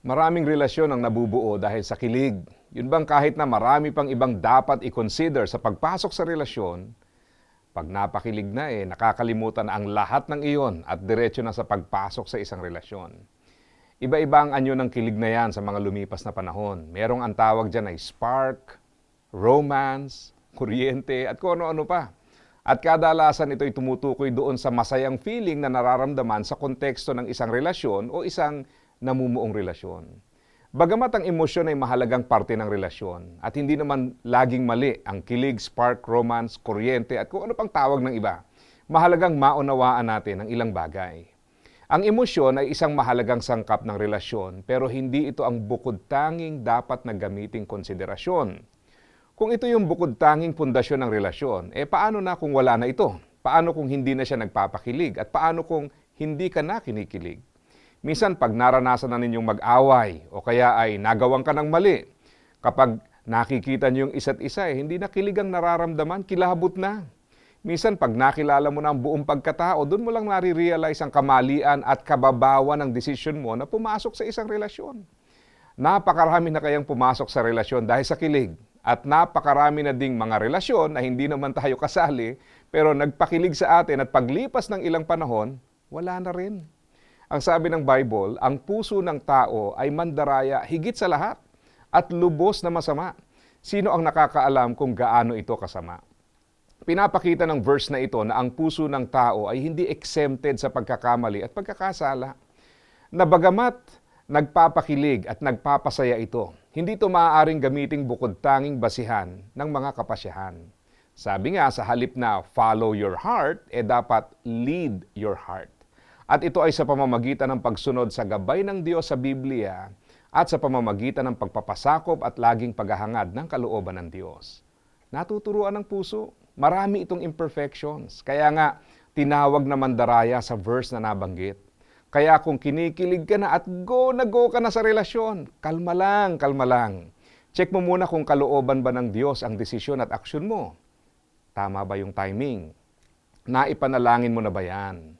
Maraming relasyon ang nabubuo dahil sa kilig. Yun bang kahit na marami pang ibang dapat i-consider sa pagpasok sa relasyon, pag napakilig na eh, nakakalimutan na ang lahat ng iyon at diretso na sa pagpasok sa isang relasyon. Iba-iba ang anyo ng kilig na yan sa mga lumipas na panahon. Merong ang tawag dyan ay spark, romance, kuryente, at kung ano-ano pa. At kadalasan ito'y tumutukoy doon sa masayang feeling na nararamdaman sa konteksto ng isang relasyon o isang namumuong relasyon. Bagamat ang emosyon ay mahalagang parte ng relasyon at hindi naman laging mali ang kilig, spark, romance, kuryente at kung ano pang tawag ng iba, mahalagang maunawaan natin ang ilang bagay. Ang emosyon ay isang mahalagang sangkap ng relasyon pero hindi ito ang bukod tanging dapat na gamiting konsiderasyon. Kung ito yung bukod tanging pundasyon ng relasyon, eh paano na kung wala na ito? Paano kung hindi na siya nagpapakilig? At paano kung hindi ka na kinikilig? Minsan pag naranasan na ninyong mag-away o kaya ay nagawang ka ng mali, kapag nakikita niyo yung isa't isa, eh, hindi na kilig ang nararamdaman, kilabot na. Minsan pag nakilala mo na ang buong pagkatao, doon mo lang nare-realize ang kamalian at kababawan ng desisyon mo na pumasok sa isang relasyon. Napakarami na kayang pumasok sa relasyon dahil sa kilig. At napakarami na ding mga relasyon na hindi naman tayo kasali, pero nagpakilig sa atin at paglipas ng ilang panahon, wala na rin. Ang sabi ng Bible, ang puso ng tao ay mandaraya higit sa lahat at lubos na masama. Sino ang nakakaalam kung gaano ito kasama? Pinapakita ng verse na ito na ang puso ng tao ay hindi exempted sa pagkakamali at pagkakasala. Na bagamat nagpapakilig at nagpapasaya ito, hindi ito maaaring gamiting bukod tanging basihan ng mga kapasyahan. Sabi nga sa halip na follow your heart, eh dapat lead your heart. At ito ay sa pamamagitan ng pagsunod sa gabay ng Diyos sa Biblia at sa pamamagitan ng pagpapasakop at laging paghahangad ng kalooban ng Diyos. Natuturuan ng puso. Marami itong imperfections. Kaya nga, tinawag na mandaraya sa verse na nabanggit. Kaya kung kinikilig ka na at go na go ka na sa relasyon, kalma lang, kalma lang. Check mo muna kung kalooban ba ng Diyos ang desisyon at aksyon mo. Tama ba yung timing? Naipanalangin mo na ba yan?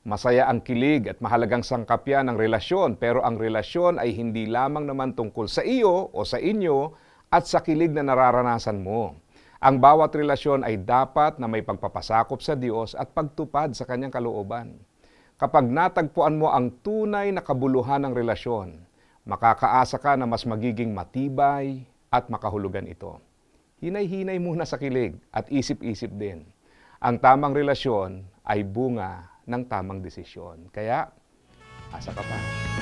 Masaya ang kilig at mahalagang sangkap yan ng relasyon, pero ang relasyon ay hindi lamang naman tungkol sa iyo o sa inyo at sa kilig na nararanasan mo. Ang bawat relasyon ay dapat na may pagpapasakop sa Diyos at pagtupad sa kanyang kalooban. Kapag natagpuan mo ang tunay na kabuluhan ng relasyon, makakaasa ka na mas magiging matibay at makahulugan ito. Hinay-hinay muna sa kilig at isip-isip din. Ang tamang relasyon ay bunga ng tamang desisyon. Kaya, asa ka pa.